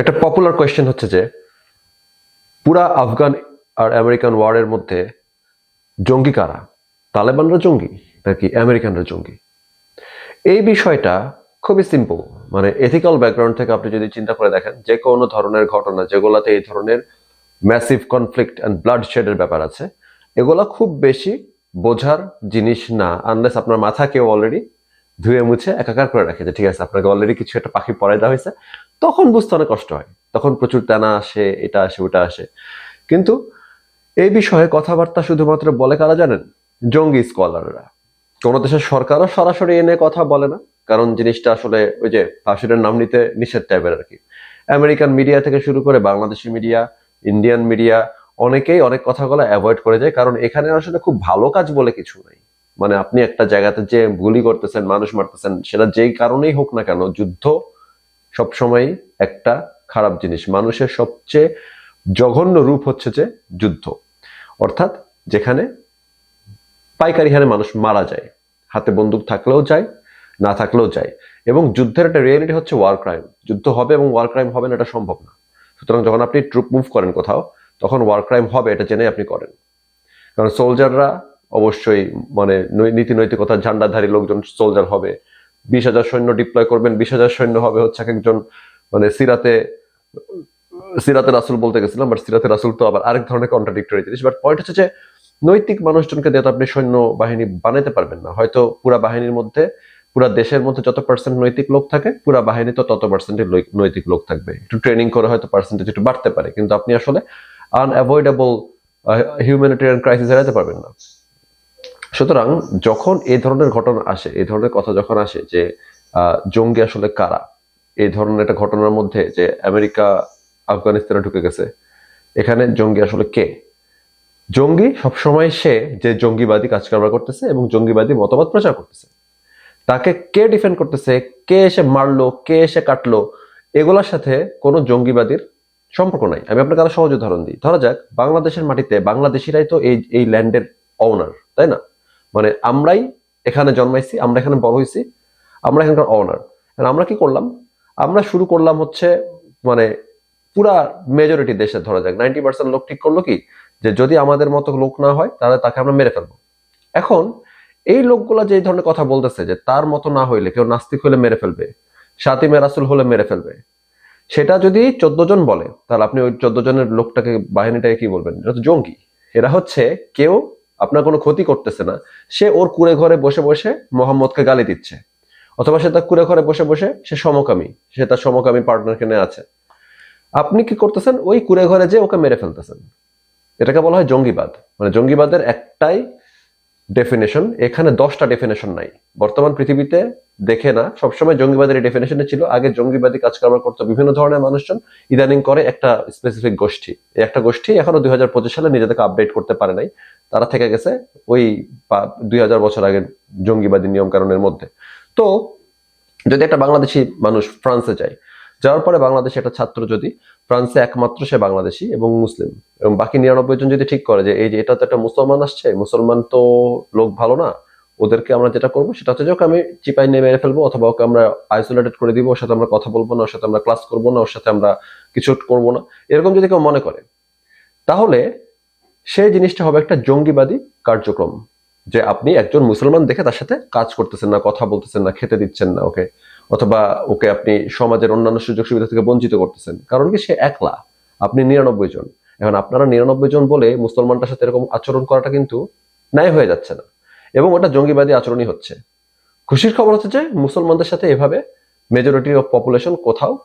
একটা popular question হচ্ছে যে, পুরা আফগান আর আমেরিকান ওয়ারের মধ্যে জঙ্গি কারা? তালেবানরা জঙ্গি নাকি আমেরিকানরা জঙ্গি? এই বিষয়টা খুবই সিম্পল মানে এথিক্যাল ব্যাকগ্রাউন্ড থেকে আপনি যদি চিন্তা করে দেখেন, যে কোনো ধরনের ঘটনা যেগুলোতে এই ধরনের ম্যাসিভ কনফ্লিক্ট অ্যান্ড ব্লাড শেডের ব্যাপার আছে, এগুলা খুব বেশি বোঝার জিনিস না আনলেস আপনার মাথা কেউ অলরেডি ধুয়ে মুছে একাকার করে রাখে যে, ঠিক আছে, আপনাকে অলরেডি কিছু একটা পাখি পড়াই দেওয়া হয়েছে তখন বুঝতে অনেক কষ্ট হয়। তখন প্রচুর টানা আসে, এটা আসে, ওটা আসে। কিন্তু এই বিষয়ে কথাবার্তা শুধুমাত্র বলে কারা জানেন? জঙ্গি স্কলাররা। কোন দেশের সরকারও সরাসরি এনে কথা বলে না। কারণ জিনিসটা আসলে ওই যে ফাঁসিরের নাম নিতে নিষেধ টাইপের আর কি। আমেরিকান মিডিয়া থেকে শুরু করে বাংলাদেশি মিডিয়া, ইন্ডিয়ান মিডিয়া, অনেকেই অনেক কথাগুলো অ্যাভয়েড করে যায়। কারণ এখানে আসলে খুব ভালো কাজ বলে কিছু নাই। মানে আপনি একটা জায়গাতে যে গুলি করতেছেন, মানুষ মারতেছেন, সেটা যেই কারণেই হোক না কেন, যুদ্ধ সবসময় একটা খারাপ জিনিস। মানুষের সবচেয়ে জঘন্য রূপ হচ্ছে যে যুদ্ধ। অর্থাৎ যেখানে পাইকারি হারে মানুষ মারা যায়। হাতে বন্দুক থাকলেও যায়, না থাকলেও যায়। এবং যুদ্ধের একটা রিয়েলিটি হচ্ছে ওয়ার ক্রাইম যুদ্ধ হবে এবং ওয়ার ক্রাইম হবে না, এটা সম্ভব না। সুতরাং যখন আপনি ট্রুপ মুভ করেন কোথাও, তখন ওয়ার ক্রাইম হবে, এটা জেনে আপনি করেন। কারণ সোলজাররা অবশ্যই মানে নীতি নৈতিকতার ঝান্ডাধারী লোকজন সোলজার হবে। বিশ হাজার সৈন্য ডিপ্লয় করবেন, বিশ হাজার সৈন্য হবে হচ্ছে এক একজন মানে সিরাতে সিরাতে রাসুল বলতে গেছিলাম বাট সিরাতে রাসুল তো আবার আরেক ধরনের কন্ট্রাডিক্টরি জিনিস। বাট পয়েন্ট হচ্ছে যে, নৈতিক মানুষজনকে দিয়ে তো আপনি সৈন্য বাহিনী বানাতে পারবেন না। হয়তো পুরা বাহিনীর মধ্যে, পুরা দেশের মধ্যে যত পার্সেন্ট নৈতিক লোক থাকে, পুরা বাহিনী তো তত পার্সেন্ট নৈতিক লোক থাকবে। একটু ট্রেনিং করে হয়তো পার্সেন্টেজ একটু বাড়তে পারে, কিন্তু আপনি আসলে আনঅ্যাভয়েডেবল হিউম্যানিটেরিয়ান ক্রাইসিস এড়াতে পারবেন না। সুতরাং যখন এই ধরনের ঘটনা আসে এই ধরনের কথা যখন আসে যে জঙ্গি আসলে কারা এই ধরনের একটা ঘটনার মধ্যে যে আমেরিকা আফগানিস্তানে ঢুকে গেছে, এখানে জঙ্গি আসলে কে? জঙ্গি সবসময় সে যে জঙ্গিবাদী কাজ কারবার করতেছে এবং জঙ্গিবাদী মতবাদ প্রচার করতেছে। তাকে কে ডিফেন্ড করতেছে, কে এসে মারলো, কে এসে কাটলো, এগুলোর সাথে কোনো জঙ্গিবাদীর সম্পর্ক নাই। আমি আপনাকে আরও সহজ উদাহরণ দিই। ধরা যাক, বাংলাদেশের মাটিতে বাংলাদেশিরাই তো এই এই ল্যান্ডের অনার তাই না? মানে আমরাই এখানে জন্মাইছি, আমরা এখানে বড় হয়েছি আমরা এখানকার অনার আমরা কি করলাম? আমরা শুরু করলাম হচ্ছে মানে পুরা মেজরিটি দেশে ধরা যাক। নাইনটি পার্সেন্ট লোক ঠিক করল কি? যে যদি আমাদের মতো লোক না হয়, তাহলে তাকে আমরা মেরে ফেলব। এখন এই লোকগুলা যে ধরনের কথা বলতেছে, যে তার মতো না হইলে, কেউ নাস্তিক হলে মেরে ফেলবে, সাতিমে মেরাসুল হলে মেরে ফেলবে, সেটা যদি চোদ্দ জন বলে, তাহলে আপনি ওই চোদ্দ জনের লোকটাকে, বাহিনীটাকে কি বলবেন? এটা তো জঙ্গি। এরা হচ্ছে কেউ আপনার কোনো ক্ষতি করতেছে না। সে ওর কুড়ে ঘরে বসে বসে মোহাম্মদকে গালি দিচ্ছে। অথবা সে তার কুড়ে ঘরে বসে বসে সে সমকামী, সে তার সমকামী পার্টনারকে নিয়ে আছে। আপনি কি করতেছেন? ওই কুড়ে ঘরে যে ওকে মেরে ফেলতেছেন। এটাকে বলা হয় জঙ্গিবাদ। মানে জঙ্গিবাদের একটাই ডেফিনেশন এখানে দশটা ডেফিনেশন নাই। বর্তমান পৃথিবীতে দেখে না, সবসময় জঙ্গিবাদের এই ডেফিনেশনে ছিল। আগে জঙ্গিবাদী কাজ কারবার করতো বিভিন্ন ধরনের মানুষজন। ইদানিং করে একটা স্পেসিফিক গোষ্ঠী। একটা গোষ্ঠী এখনও দুই হাজার পঁচিশ সালে নিজেদেরকে আপডেট করতে পারে নাই। তারা থেকে গেছে ওই দুই হাজার বছর আগের জঙ্গিবাদী নিয়ম কারণের মধ্যে। তো যদি একটা বাংলাদেশি মানুষ ফ্রান্সে যায়, যাওয়ার পরে বাংলাদেশে একটা ছাত্র যদি ফ্রান্সে একমাত্র সে বাংলাদেশি এবং মুসলিম এবং বাকি নিরানব্বই জন যদি ঠিক করে যে এই যে এটা তো একটা মুসলমান আসছে, মুসলমান তো লোক ভালো না, ওদেরকে আমরা যেটা করব সেটা হচ্ছে যে ওকে আমি চিপাই নিয়ে মেরে ফেলব অথবা ওকে আমরা আইসোলেটেড করে দিব, ওর সাথে আমরা কথা বলব না, ওর সাথে আমরা ক্লাস করব না, ওর সাথে আমরা কিছু করব না। এরকম যদি কেউ মনে করে, তাহলে সেই জিনিসটা হবে একটা জঙ্গিবাদী কার্যক্রম। যে আপনি একজন মুসলমান দেখে তার সাথে কাজ করতেছেন না, কথা বলতেছেন না, খেতে দিচ্ছেন না ওকে। অথবা ওকে আপনি সমাজের অন্যান্য সুযোগ সুবিধা থেকে বঞ্চিত করতেছেন। কারণ কি সে একলা, আপনি নিরানব্বই জন। এখন আপনারা নিরানব্বই জন বলে মুসলমানটার সাথে এরকম আচরণ করাটা কিন্তু ন্যায় হয়ে যাচ্ছে না। এবং ওটা জঙ্গিবাদী আচরণই হচ্ছে। খুশির খবর হচ্ছে যে মুসলমানদের সাথে এভাবে মেজরিটি অফ পপুলেশন কোথাও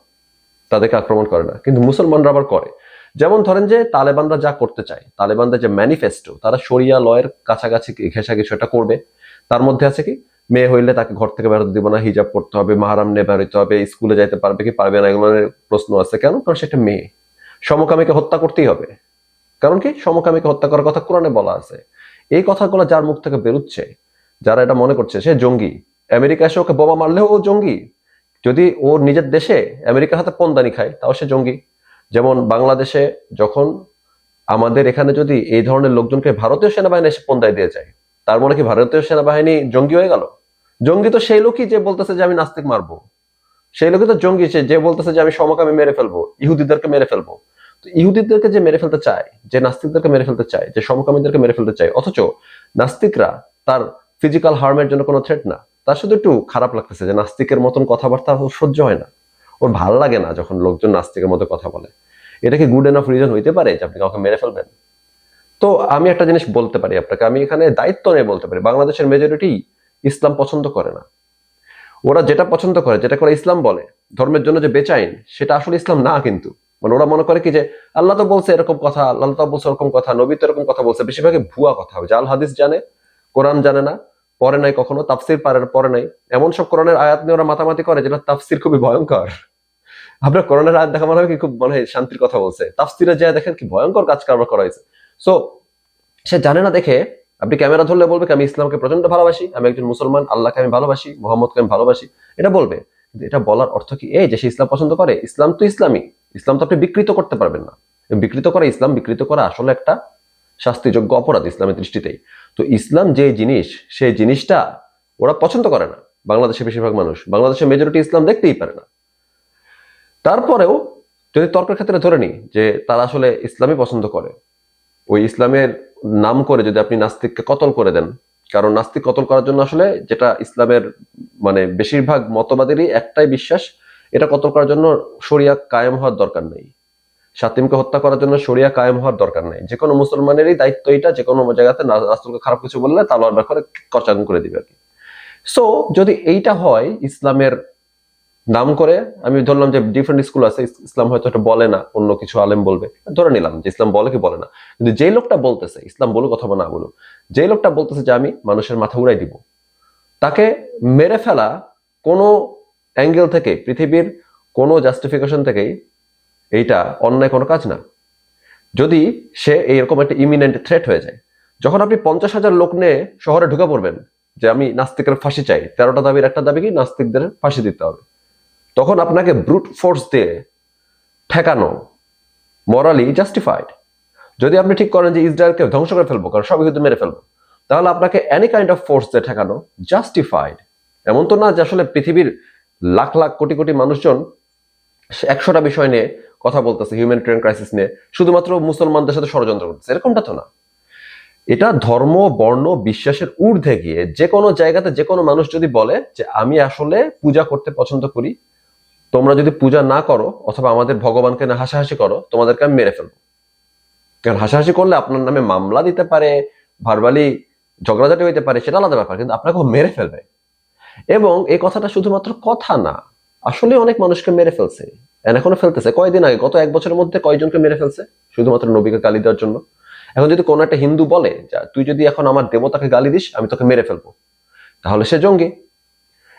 তাদেরকে আক্রমণ করে না। কিন্তু মুসলমানরা আবার করে। যেমন ধরেন যে তালেবানরা যা করতে চায়, তালেবানদের যে ম্যানিফেস্টো তারা শরিয়া লয়ের কাছাকাছি ঘেঁষা কিছু একটা করবে। তার মধ্যে আছে কি, মেয়ে হইলে তাকে ঘর থেকে বেরোতে দিব না, হিজাব করতে হবে, মাহারাম নিয়ে বেরোতে হবে স্কুলে যাইতে পারবে কি, পারবে না, এগুলো প্রশ্ন আছে কেন? কারণ সেটা মেয়ে। সমকামীকে হত্যা করতেই হবে। কারণ কি, সমকামীকে হত্যা করার কথা কোরআনে বলা আছে। এই কথাগুলো যার মুখ থেকে বেরোচ্ছে, যারা এটা মনে করছে, সে জঙ্গি। আমেরিকা এসে ওকে বোমা মারলেও ও জঙ্গি। যদি ও নিজের দেশে আমেরিকার হাতে পন্দানি খায়, তাও সে জঙ্গি। বাংলাদেশে যখন আমাদের এখানে যদি এই ধরনের লোকজনকে ভারতীয় সেনাবাহিনী এসে পন্দায় দিয়ে যায়, তার মানে কি ভারতীয় সেনাবাহিনী জঙ্গি হয়ে গেল? জঙ্গি তো সেই লোকই যে বলতেছে যে আমি নাস্তিক মারবো। সেই লোকে তো জঙ্গি, সে যে বলতেছে যে আমি সমকামী মেরে ফেলব, ইহুদিদেরকে মেরে ফেলব। তো ইহুদিদেরকে যে মেরে ফেলতে চায়, যে নাস্তিকদেরকে মেরে ফেলতে চায়, যে সমকামীদেরকে মেরে ফেলতে চায়, অথচ নাস্তিকরা তার ফিজিক্যাল হার্মের জন্য কোনো থ্রেট না। তার শুধু একটু খারাপ লাগতেছে যে নাস্তিকের মতন কথাবার্তা সহ্য হয় না। ওর ভালো লাগে না যখন লোকজন নাস্তিকের মতো কথা বলে। এটা কি গুড এনাফ রিজন হইতে পারে যে আপনি কাউকে মেরে ফেলবেন? তো আমি একটা জিনিস বলতে পারি আপনাকে, আমি এখানে দায়িত্ব নিয়ে বলতে পারি, বাংলাদেশের মেজরিটি ইসলাম পছন্দ করে না। ওরা যেটা পছন্দ করে যেটা করে ইসলাম বলে, ধর্মের জন্য যে বেচাইন, সেটা আসলে ইসলাম না কিন্তু। মানে ওরা মনে করে কি যে, আল্লাহ তো বলছে এরকম কথা, আল্লাহ তো বলছে এরকম কথা, নবী তো এরকম কথা বলছে, বেশিরভাগই ভুয়া কথা হবে জাল হাদিস জানে, কোরআন জানে না পরে নাই কখনো, তাফসির পারে পরে নাই। এমন সব কোরআনের আয়াত নিয়ে ওরা মাতামাতি করে, যেটা তাফসির খুবই ভয়ঙ্কর। আপনার কোরআনের আয়াত দেখা মনে হয় কি খুব মনে হয় শান্তির কথা বলছে। তাফসিরে যায় দেখেন কি ভয়ঙ্কর কাজ কারবার করা হয়েছে। সো সে জানে না দেখে, আপনি ক্যামেরা ধরলে বলবে আমি ইসলামকে প্রচণ্ড ভালোবাসি, আমি একজন মুসলমান, আল্লাহকে আমি ভালোবাসি, মোহাম্মদকে আমি ভালোবাসি। এটা বলবে। কিন্তু এটা বলার অর্থ কি? এই যে সে ইসলাম পছন্দ করে, ইসলাম তো ইসলামই। ইসলাম তো আপনি বিকৃত করতে পারবেন না। বিকৃত করা ইসলাম, বিকৃত করা আসলে একটা শাস্তিযোগ্য অপরাধ ইসলামের দৃষ্টিতেই। তো ইসলাম যে জিনিস, সেই জিনিসটা ওরা পছন্দ করে না। বাংলাদেশের বেশিরভাগ মানুষ, বাংলাদেশের মেজরিটি ইসলাম দেখতেই পারে না। তারপরেও যদি তর্কের ক্ষেত্রে ধরে নিই যে তারা আসলে ইসলামই পছন্দ করে, ওই ইসলামের নাম করে যদি আপনি নাস্তিককে কতল করে দেন, কারণ নাস্তিক কতল করার জন্য আসলে যেটা ইসলামের মানে বেশিরভাগ মতবাদেরই একটাই বিশ্বাস, এটা কতল করার জন্য শরিয়া কায়েম হওয়ার দরকার নেই। সাতিমকে হত্যা করার জন্য শরিয়া কায়েম হওয়ার দরকার নেই। যে কোনো মুসলমানেরই দায়িত্ব এটা যে কোনো জায়গাতে না- খারাপ কিছু বললে তালোয়ার বের করে কচান করে দিবে আর কি। সো যদি এইটা হয় ইসলামের নাম করে, আমি ধরলাম যে ডিফারেন্ট স্কুল আছে, ইসলাম হয়তো এটা বলে না, অন্য কিছু আলেম বলবে। ধরে নিলাম যে ইসলাম বলে কি বলে না। কিন্তু যেই লোকটা বলতেছে, ইসলাম বলুক অথবা না বলুক, যেই লোকটা বলতেছে যে আমি মানুষের মাথা উড়াই দিব, তাকে মেরে ফেলা কোনো অ্যাঙ্গেল থেকে, পৃথিবীর কোনো জাস্টিফিকেশন থেকেই এইটা অন্যায় কোনো কাজ না। যদি সে এইরকম একটা ইমিনেন্ট থ্রেট হয়ে যায়, যখন আপনি পঞ্চাশ হাজার লোক নিয়ে শহরে ঢুকে পড়বেন, যে আমি নাস্তিকের ফাঁসি চাই, তেরোটা দাবির একটা দাবি কি নাস্তিকদের ফাঁসি দিতে হবে? তখন আপনাকে ব্রুট ফোর্স দিয়ে ঠেকানো মরালি জাস্টিফাইড যদি আপনি ঠিক করেন যে ইসরায়েলকে ধ্বংস করে ফেলব, কারণ সব ইহুদি মেরে ফেলব, তাহলে আপনাকে এনি কাইন্ড অফ ফোর্স দিয়ে ঠেকানো জাস্টিফাইড এমন তো না যে আসলে পৃথিবীর লাখ লাখ কোটি কোটি মানুষজন একশোটা বিষয় নিয়ে কথা বলতেছে হিউম্যানিটেরিয়ান ক্রাইসিস নিয়ে, শুধুমাত্র মুসলমানদের সাথে ষড়যন্ত্র করতেছে, এরকমটা তো না। এটা ধর্ম, বর্ণ, বিশ্বাসের ঊর্ধ্বে গিয়ে যে কোনো জায়গাতে যে কোনো মানুষ যদি বলে যে আমি আসলে পূজা করতে পছন্দ করি তোমরা যদি পূজা না করো, অথবা আমাদের ভগবানকে না হাসাহাসি করো, তোমাদেরকে আমি মেরে ফেলব। কারণ হাসাহাসি করলে আপনার নামে মামলা দিতে পারে ভারবালি ঝগড়াঝাটি হইতে পারে, সেটা আলাদা ব্যাপার, কিন্তু আপনাকে মেরে ফেলবে। এবং এই কথাটা শুধুমাত্র কথা না আসলে অনেক মানুষকে মেরে ফেলছে। এখনও ফেলতেছে। কয়দিন আগে, গত এক বছরের মধ্যে কয়জনকে মেরে ফেলছে? শুধুমাত্র নবীকে গালি দেওয়ার জন্য। এখন যদি কোনো একটা হিন্দু বলে তুই যদি এখন আমার দেবতাকে গালি দিস, আমি তোকে মেরে ফেলব। তাহলে সে জঙ্গি।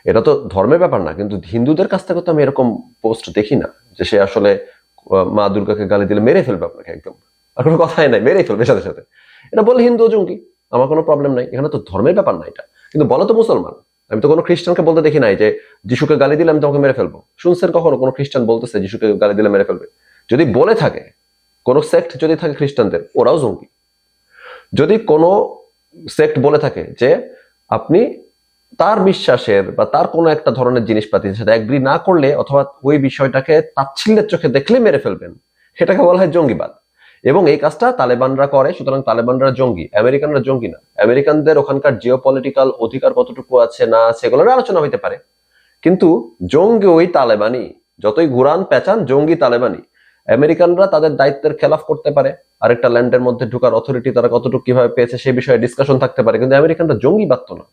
এটা তো ধর্মের ব্যাপার না, কিন্তু হিন্দুদের কাছ থেকে তো আমি এরকম পোস্ট দেখি না যে সে আসলে মা দুর্গাকে গালি দিলে মেরে ফেলবে আপনাকে একদম। আর কোনো কথাই নাই, মেরেই ফেলবে সাথে সাথে। এটা বলে হিন্দু জঙ্গি, আমার কোনো প্রবলেম নাই। এখানে তো ধর্মের ব্যাপার না এটা। কিন্তু বলো তো মুসলমান, আমি তো কোনো খ্রিস্টানকে বলতে দেখি নাই যে যিশুকে গালি দিলে আমি তোমাকে মেরে ফেলব। শুনছেন কখনো কোনো খ্রিস্টান বলতেছে যিশুকে গালি দিলে মেরে ফেলবে? যদি বলে থাকে, কোনো সেক্ট যদি থাকে খ্রিস্টানদের, ওরাও জঙ্গি। যদি কোনো সেক্ট বলে থাকে যে আপনি তার বিশ্বাসের বা তার কোনো একটা ধরনের জিনিসপাতির সাথে অ্যাগ্রি না করলে অথবা ওই বিষয়টাকে তাচ্ছিল্যের চোখে দেখলে মেরে ফেলবেন। সেটাকে বলা হয় জঙ্গিবাদ। এবং এই কাজটা তালেবানরা করে, সুতরাং তালেবানরা জঙ্গি, আমেরিকানরা জঙ্গি না। আমেরিকানদের ওখানকার জিও পলিটিক্যাল অধিকার কতটুকু আছে না সেগুলোর আলোচনা হইতে পারে। কিন্তু জঙ্গি ওই তালেবানি, যতই ঘুরান পেঁচান জঙ্গি তালেবানি। আমেরিকানরা তাদের দায়িত্বের খেলাফ করতে পারে, আরেকটা ল্যান্ডের মধ্যে ঢুকার অথরিটি তারা কতটুকু কীভাবে পেয়েছে সেই বিষয়ে ডিসকাশন থাকতে পারে। কিন্তু আমেরিকানরা জঙ্গিবাদ তো না।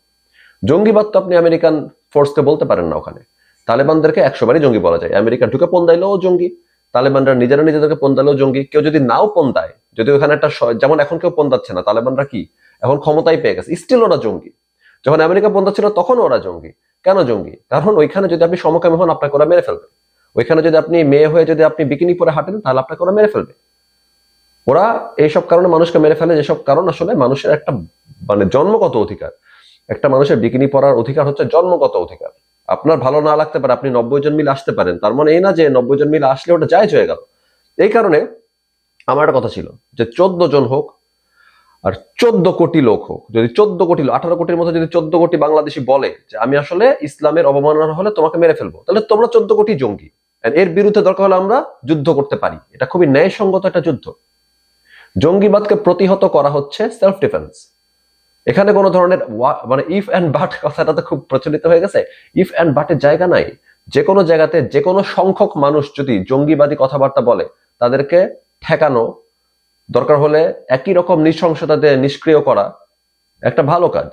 জঙ্গিবাদ তো আপনি আমেরিকান ফোর্সকে বলতে পারেন না ওখানে। তালেবানদেরকে একশো বারই জঙ্গি বলা যায়। আমেরিকা ঢুকে পন্দাইলেও জঙ্গি। তালেবানরা নিজেরা নিজেদেরকে পন্দালেও জঙ্গি। কেউ যদি নাও পন্দায় যদি ওখানে একটা যেমন এখন কেউ পন্দাচ্ছে না, তালেবানরা কি? এখন ক্ষমতায় পেয়ে গেছে। স্টিল ওরা জঙ্গি। যখন আমেরিকা পন্দাচ্ছিল তখন ওরা জঙ্গি। কেন জঙ্গি? কারণ ওইখানে যদি আপনি সমকামী হন, আপনাকে ওরা মেরে ফেলবে। ওইখানে যদি আপনি মেয়ে হয়ে যদি আপনি বিকিনি পরে হাঁটেন, তাহলে আপনাকে ওরা মেরে ফেলবে। ওরা এইসব কারণে মানুষকে মেরে ফেলে। যেসব কারণ আসলে মানুষের একটা মানে জন্মগত অধিকার। একটা মানুষের বিকিনি পরার অধিকার হচ্ছে জন্মগত অধিকার। আপনার ভালো না লাগতে পারে, আপনি নব্বই জন মিলে আসতে পারেন। তার মানে এই না যে নব্বই জন মিলে আসলে ওটা জায়জ হয়ে গেল। এই কারণে আমার একটা কথা ছিল যে চোদ্দ জন হোক আর চোদ্দ কোটি লোক হোক, যদি চোদ্দ কোটি, আঠারো কোটির মধ্যে যদি চোদ্দ কোটি বাংলাদেশি বলে যে আমি আসলে ইসলামের অবমাননা হলে তোমাকে মেরে ফেলব, তাহলে তোমরা চোদ্দ কোটি জঙ্গি। এর বিরুদ্ধে দরকার হলে আমরা যুদ্ধ করতে পারি। এটা খুবই ন্যায়সঙ্গত একটা যুদ্ধ। জঙ্গিবাদকে প্রতিহত করা হচ্ছে সেলফ ডিফেন্স এখানে কোনো ধরনের মানে ইফ অ্যান্ড বাট কথাটা তো খুব প্রচলিত হয়ে গেছে। ইফ অ্যান্ড বাটের জায়গা নাই। যে কোনো জায়গাতে যে কোনো সংখ্যক মানুষ যদি জঙ্গিবাদী কথাবার্তা বলে, তাদেরকে ঠেকানো দরকার হলে একই রকম নৃশংসতা দিয়ে নিষ্ক্রিয় করা একটা ভালো কাজ।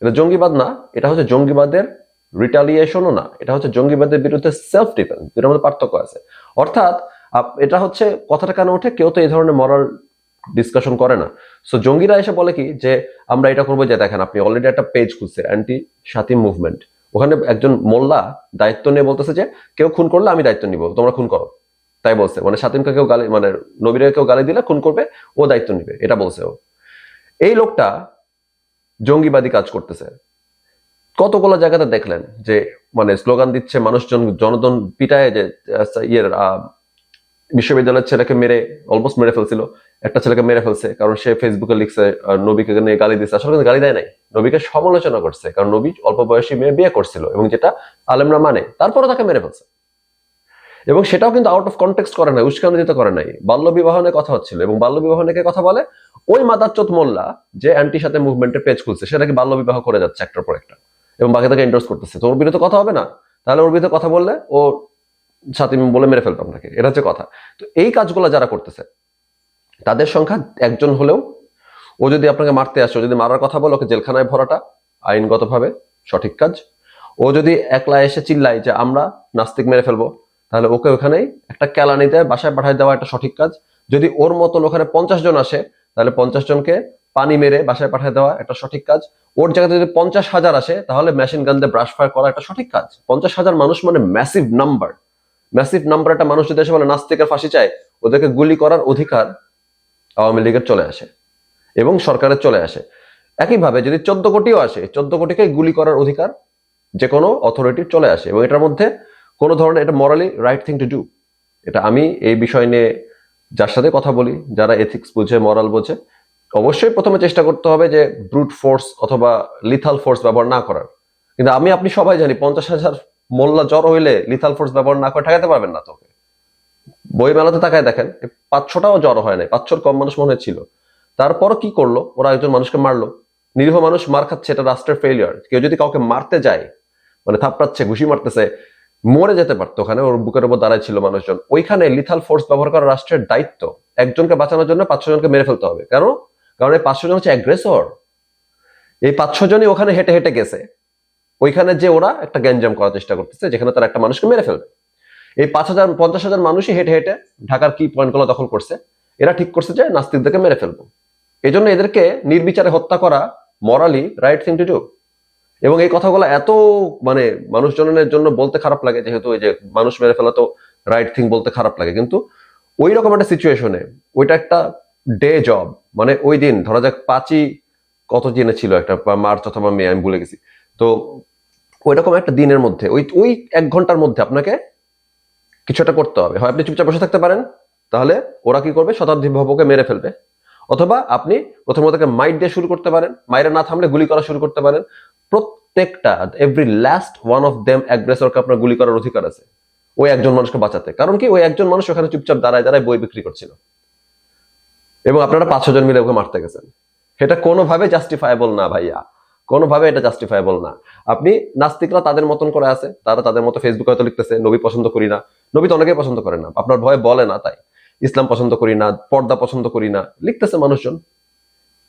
এটা জঙ্গিবাদ না, এটা হচ্ছে জঙ্গিবাদের রিটালিয়েশনও না। এটা হচ্ছে জঙ্গিবাদের বিরুদ্ধে সেলফ ডিফেন্স এটার মধ্যে পার্থক্য আছে। অর্থাৎ এটা হচ্ছে কথাটা কেন ওঠে, কেউ তো এই ধরনের মরাল ডিসকাশন করে না। সো জঙ্গিরা এসে বলে কি যে, আমরা এটা করব যে, দেখেন, আপনি অলরেডি একটা পেজ খুঁজছে অ্যান্টি সাতিম মুভমেন্ট ওখানে একজন মোল্লা দায়িত্ব নিয়ে বলতেছে যে, কেউ খুন করলে আমি দায়িত্ব নিব, তোমরা খুন করো। তাই বলছে। মানে সাতিমকে কেউ গালি মানে নবীরে কেউ গালি দিলে খুন করবে, ও দায়িত্ব নিবে, এটা বলছে ও। এই লোকটা জঙ্গিবাদী কাজ করতেছে। কতগুলো জায়গাতে দেখলেন যে মানে স্লোগান দিচ্ছে মানুষজন, জনগণ পিটায় যে ইয়ের বিশ্ববিদ্যালয়ের ছেলেকে মেরে অলমোস্ট মেরে ফেলছিল। একটা ছেলেকে মেরে ফেলছে, কারণ সে ফেসবুকে লিখছে নবীকে নিয়ে গালি দিচ্ছে আসলে গালি দেয় নাই। নবীকে সমালোচনা করছে, কারণ নবী অল্প বয়সী মেয়ে বিয়ে করছিল, এবং যেটা আলেমরা মানে তারপরে তাকে মেরে ফেলছে। এবং সেটাও কিন্তু আউট অফ কনটেক্সট করে নাই উস্কানি দিতে করে নাই। বাল্য বিবাহ নিয়ে কথা হচ্ছিল, এবং বাল্য বিবাহ নিয়ে কথা বলে? ওই মাদারচোদ মোল্লা, যে অ্যান্টি সাথে মুভমেন্টের পেজ খুলছে সেটাকে বাল্য বিবাহ করে যাচ্ছে একটার পর একটা, এবং বাকি তাকে এন্ডোর্স করতেছে। তো ওর বিরুদ্ধে কথা হবে না? তাহলে ওর বিরুদ্ধে কথা বললে ও সাথে বলে মেরে ফেলতাম আপনাকে। এটা হচ্ছে কথা। তো এই কাজগুলো যারা করতেছে তাদের সংখ্যা একজন হলেও ও যদি আপনাকে মারতে আসে যদি মারার কথা বলে, ওকে জেলখানায় ভরাটা আইনগতভাবে সঠিক কাজ। ও যদি একলা এসে চিল্লায় যে আমরা নাস্তিক মেরে ফেলব, তাহলে ওকে ওখানেই একটা কেলানিতে বাসায় পাঠায় দেওয়া একটা সঠিক কাজ। যদি ওর মতন ওখানে পঞ্চাশ জন আসে, তাহলে পঞ্চাশ জনকে পানি মেরে বাসায় পাঠিয়ে দেওয়া একটা সঠিক কাজ। ওর জায়গাতে যদি পঞ্চাশ হাজার আসে, তাহলে মেশিন গান দিয়ে ব্রাশ ফায়ার করা একটা সঠিক কাজ। পঞ্চাশ হাজার মানুষ মানে ম্যাসিভ নাম্বার ম্যাসিভ নাম্বার একটা মানুষ যদি এসে বলে, নাস্তিকের ফাঁসি চায় ওদেরকে গুলি করার অধিকার আওয়ামী লীগের চলে আসে এবং সরকারের চলে আসে। একইভাবে যদি চোদ্দ কোটিও আসে, চোদ্দ কোটিকে গুলি করার অধিকার যে কোনো অথরিটির চলে আসে এবং এটার মধ্যে কোনো ধরনের এটা morally right thing to do এটা আমি এই বিষয় নিয়ে যার সাথে কথা বলি, যারা এথিক্স বুঝে মরাল বোঝে, অবশ্যই প্রথমে চেষ্টা করতে হবে যে ব্রুট ফোর্স অথবা লিথাল ফোর্স ব্যবহার না করার। কিন্তু আমি, আপনি সবাই জানি, পঞ্চাশ হাজার মোল্লা জ্বর হইলে লিথাল ফোর্স ব্যবহার না করে ঠেকাতে পারবেন না তোকে। বই মেলাতে তাকায় দেখেন পাঁচশোটাও জ্বর হয় নাই, পাঁচশোর কম মানুষ মনে ছিল। তারপর কি করল? ওরা একজন মানুষকে মারলো। নিরীহ মানুষ মার খাচ্ছে, এটা রাষ্ট্রের ফেলিয়ার কেউ যদি কাউকে মারতে যায় মানে থাপড়াচ্ছে, ঘুষি মারতেছে, মরে যেতে পারতো। ওখানে ওর বুকের উপর দাঁড়ায় ছিল মানুষজন। ওইখানে লিথাল ফোর্স ব্যবহার করা রাষ্ট্রের দায়িত্ব। একজনকে বাঁচানোর জন্য পাঁচশো জনকে মেরে ফেলতে হবে। কেন? কারণ এই পাঁচশো জন হচ্ছে অ্যাগ্রেসর এই পাঁচশো জনই ওখানে হেঁটে হেঁটে গেছে। ওইখানে যে ওরা একটা গ্যাঞ্জাম করার চেষ্টা করতেছে, যেখানে তারা একটা মানুষকে মেরে ফেলবে। এই পাঁচ হাজার, পঞ্চাশ হাজার মানুষই হেঁটে হেঁটে ঢাকার কি পয়েন্টগুলো দখল করছে, এরা ঠিক করছে যে নাস্তিকদেরকে মেরে ফেলব। এই জন্য এদেরকে নির্বিচারে হত্যা করা morally right thing to do এবং এই কথাগুলো এত মানে মানুষজনের জন্য বলতে খারাপ লাগে, যেহেতু ওই যে মানুষ মেরে ফেলা তো রাইট থিং বলতে খারাপ লাগে। কিন্তু ওই রকম একটা সিচুয়েশনে ওইটা একটা ডে জব মানে ওই দিন, ধরা যাক পাঁচই কত দিনে ছিল একটা মার্চ অথবা মে, আমি ভুলে গেছি। তো ওই রকম একটা দিনের মধ্যে, ওই ওই এক ঘণ্টার মধ্যে আপনাকে কিছু একটা করতে হবে। হয় আপনি চুপচাপ বসে থাকতে পারেন, তাহলে ওরা কি করবে? শতাব্দী ভবকে মেরে ফেলবে। অথবা আপনি প্রথমে ওদেরকে মাইট দিয়ে শুরু করতে পারেন, মাইরে না থামলে গুলি করা শুরু করতে পারেন। প্রত্যেকটা every last one of them অ্যাগ্রেসরকে আপনার গুলি করার অধিকার আছে। ওই একজন মানুষকে বাঁচাতে। কারণ কি? ওই একজন মানুষ ওখানে চুপচাপ দাঁড়ায় দাঁড়ায় বই বিক্রি করছিল। এবং আপনারা পাঁচশো জন মিলে ওকে মারতে গেছেন। এটা কোনোভাবে জাস্টিফায়েবল না ভাইয়া। কোনোভাবে এটা জাস্টিফায়েবল না। আপনি নাস্তিকরা তাদের মতন করে আছে। তারা তাদের মতো ফেসবুকে হয়তো লিখতেছে, নবী পছন্দ করি না। নবী তো অনেকেই পছন্দ করে না। আপনার ভয়ে বলে না তাই। ইসলাম পছন্দ করি না পর্দা পছন্দ করি না। লিখতেছে মানুষজন।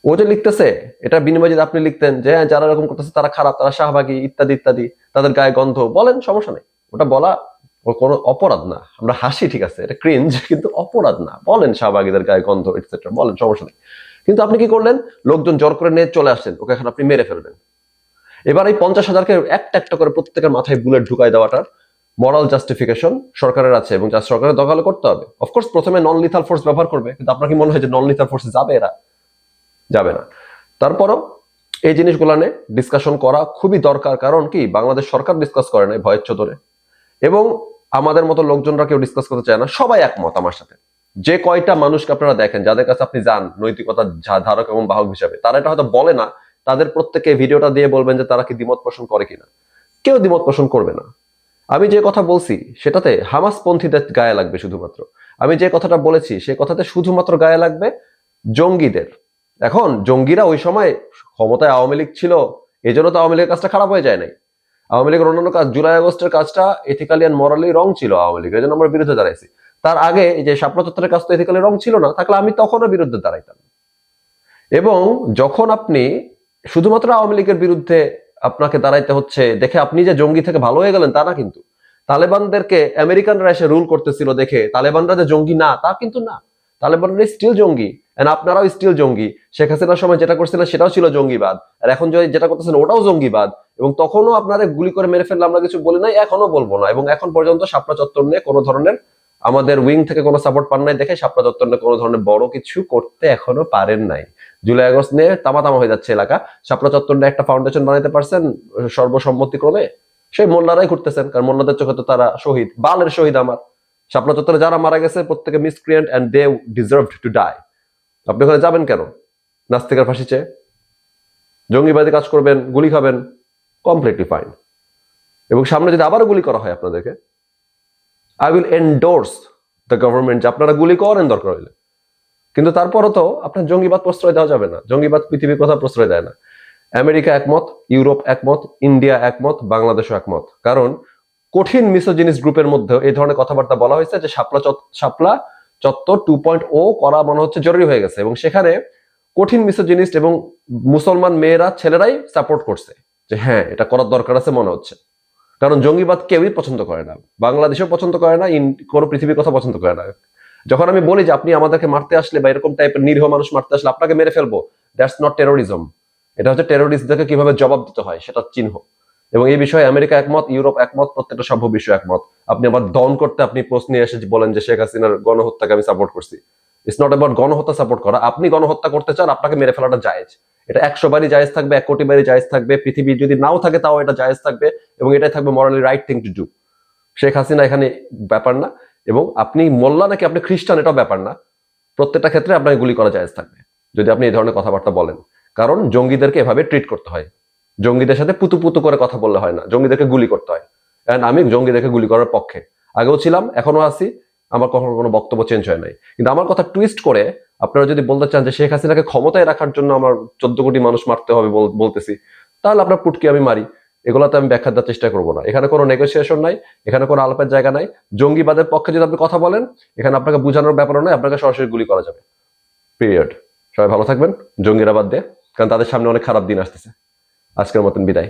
ও যে লিখতেছে এটা বিনিময়ে যদি আপনি লিখতেন যে হ্যাঁ, যারা এরকম করতেছে তারা খারাপ তারা শাহবাগী ইত্যাদি ইত্যাদি তাদের গায়ে গন্ধ বলেন সমস্যা নেই। ওটা বলা কোনো অপরাধ না। আমরা হাসি ঠিক আছে এটা ক্রিঞ্জ কিন্তু অপরাধ না। বলেন শাহবাগীদের গায়ে গন্ধ এটসেট্রা বলেন সমস্যা নেই। কিন্তু আপনি কি করলেন? লোকজন জোর করে নিয়ে চলে আসছেন ওকে এখন আপনি মেরে ফেলবেন। এবার এই পঞ্চাশ হাজারকে একটা একটা করে প্রত্যেকের মাথায় বুলেট ঢুকাই দেওয়াটার মরাল জাস্টিফিকেশন সরকারের আছে এবং যা সরকারের দখলে করতে হবে। অফকোর্স প্রথমে নন লিথাল ফোর্স ব্যবহার করবে, কিন্তু আপনার কি মনে হয় যে নন লিথাল ফোর্স যাবে এরা? যাবে না। তারপরও এই জিনিসগুলো নিয়ে ডিসকাশন করা খুবই দরকার, কারণ কি? বাংলাদেশ সরকার ডিসকাস করে নাই ভয়ের চোদরে এবং আমাদের মতো লোকজনরা কেউ ডিসকাস করতে চায় না। সবাই একমত আমার সাথে। যে কয়টা মানুষকে আপনারা দেখেন, যাদের কাছে আপনি যান, নৈতিকতা ধারক এবং বাহক হিসাবে, তারা এটা হয়তো বলে না। তাদের প্রত্যেকে ভিডিওটা দিয়ে বলবেন যে তারা কি দ্বিমত পোষণ করে কিনা। কেউ দ্বিমত পোষণ করবে না। আমি যে কথা বলছি, সেটাতে হামাস পন্থীদের গায়ে লাগবে শুধুমাত্র। আমি যে কথাটা বলেছি, সে কথাতে শুধুমাত্র গায়ে লাগবে জঙ্গিদের। এখন জঙ্গিরা ওই সময় ক্ষমতায় আওয়ামী লীগ ছিল এই জন্য তো আওয়ামী লীগের কাজটা খারাপ হয়ে যায় নাই। আওয়ামী লীগের অন্যান্য কাজ, জুলাই আগস্টের কাজটা এথিক্যালি অ্যান্ড মরালি রং ছিল আওয়ামী লীগের জন্য আমরা বিরুদ্ধে দাঁড়াইছি। তার আগে যে শাপলা চত্বরের কাজ তো এথিক্যালি রং ছিল না, থাকলে আমি তখনও বিরুদ্ধে দাঁড়াইতাম। এবং যখন আপনি শুধুমাত্র আওয়ামী লীগের বিরুদ্ধে আপনাকে দাঁড়াইতে হচ্ছে, দেখে আপনি যে জঙ্গি থেকে ভালো হয়ে গেলেন তা না কিন্তু। তালেবানদেরকে আমেরিকানরা এসে রুল করতেছিল দেখে, তালেবানরা যে জঙ্গি না, তা কিন্তু না। তালেবানরা স্টিল জঙ্গি এন্ড আপনারাও স্টিল জঙ্গি। শেখ হাসিনার সময় যেটা করছিলেন সেটাও ছিল জঙ্গিবাদ, আর এখন যেটা করতেছেন ওটাও জঙ্গিবাদ, এবং তখনও আপনারা গুলি করে মেরে ফেললে আমরা কিছু বলি নাই এখনও বলব না, এবং এখন পর্যন্ত শাপলা চত্বর নিয়ে কোনো ধরনের আমাদের উইং থেকে কোনো সাপোর্ট পান নাই দেখে শাপলা চত্বর নিয়ে কোনো ধরনের বড় কিছু করতে এখনও পারেন নাই। জুলাই আগস্ট নিয়ে তামা তামা হয়ে যাচ্ছে এলাকা। শাপলা চত্বর নিয়ে একটা ফাউন্ডেশন বানাইতে পারছেন, সর্বসম্মতিক্রমে। সেই মোল্লারাই ঘুরতেছেন, কারণ মোল্লাদের চোখে তো তারা শহীদ, বালের শহীদ আমার। শাপলা চত্বরে যারা মারা গেছে, প্রত্যেকে miscreant and they deserve to die আপনি ওখানে যাবেন কেন? নাস্তিকার ফাঁসি চেয়ে। জঙ্গিবাদী কাজ করবেন, গুলি খাবেন কমপ্লিটলি ফাইন এবং সামনে যদি আবারও গুলি করা হয় আপনাদেরকে I will endorse the government যে আপনারা গুলি করেন দরকার হইলে। কিন্তু তারপরও তো আপনার জঙ্গিবাদ প্রশ্রয় দেওয়া যাবে না। জঙ্গিবাদ পৃথিবীর কথা প্রশ্রয় দেয় না। আমেরিকা একমত, ইউরোপ একমত, ইন্ডিয়া একমত, বাংলাদেশও একমত। কারণ কঠিন মিসোজিনিস গ্রুপের মধ্যে এই ধরনের কথাবার্তা বলা হয়েছে যে শাপলা চত- শাপলা চত্বর টু পয়েন্ট ও করা মনে হচ্ছে জরুরি হয়ে গেছে এবং সেখানে কঠিন মিসোজিনিস্ট এবং মুসলমান মেয়েরা, ছেলেরাই সাপোর্ট করছে যে হ্যাঁ এটা করার দরকার আছে মনে হচ্ছে। কারণ জঙ্গিবাদ কেউই পছন্দ করে না। বাংলাদেশেও পছন্দ করে না কোনো পৃথিবীর কথা পছন্দ করে না। যখন আমি বলি যে আপনি আমাদেরকে মারতে আসলে বা এরকম টাইপের নিরীহ মানুষ মারতে আসলে আপনাকে মেরে ফেলব দ্যাটস নট টেরোরিজম এটা হচ্ছে টেরোরিস্টদেরকে কীভাবে জবাব দিতে হয়, সেটা চিহ্ন। এবং এই বিষয়ে আমেরিকা একমত, ইউরোপ একমত, প্রত্যেকটা সভ্য বিশ্ব একমত। আপনি আবার দন করতে আপনি পোস্ট নিয়ে এসে বলেন যে শেখ হাসিনার গণহত্যাকে আমি সাপোর্ট করছি। ইটস নট অ্যাবাউট গণহত্যা সাপোর্ট করা, আপনি গণহত্যা করতে চান, আপনাকে মেরে ফেলাটা জায়েজ। এটা একশো বারই জায়েজ থাকবে, এক কোটি বারই জায়েজ থাকবে, পৃথিবী যদি নাও থাকে তাও এটা জায়েজ থাকবে, এবং এটাই থাকবে morally right thing to do Sheikh Hasina এখানে ব্যাপার না। এবং আপনি মোল্লা নাকি আপনি খ্রিস্টান, এটাও ব্যাপার না। প্রত্যেকটা ক্ষেত্রে আপনাকে গুলি করা জায়েজ থাকবে, যদি আপনি এই ধরনের কথাবার্তা বলেন। কারণ জঙ্গিদেরকে এভাবে ট্রিট করতে হয়। জঙ্গিদের সাথে পুতু পুতু করে কথা বললে হয় না, জঙ্গিদেরকে গুলি করতে হয়। অ্যান্ড আমি জঙ্গিদেরকে গুলি করার পক্ষে। আগেও ছিলাম এখনও আছি, আমার কখনো কোনো বক্তব্য চেঞ্জ হয় নাই। কিন্তু আমার কথা টুইস্ট করে আপনারা যদি বলতে চান যে শেখ হাসিনাকে ক্ষমতায় রাখার জন্য আমার চোদ্দ কোটি মানুষ মারতে হবে বল- বলতেছি, তাহলে আপনার পুটকি আমি মারি। এগুলোতে আমি ব্যাখ্যা দেওয়ার চেষ্টা করব না। এখানে কোনো নেগোসিয়েশন নাই, এখানে কোনো আলাপের জায়গা নাই। জঙ্গিবাদের পক্ষে যদি আপনি কথা বলেন, এখানে আপনাকে বোঝানোর ব্যাপার নয় আপনাকে সরাসরি গুলি করা যাবে। পিরিয়ড সবাই ভালো থাকবেন জঙ্গিরাবাদ দিয়ে, কারণ তাদের সামনে অনেক খারাপ দিন আসতেছে। আজকের মতন বিদায়।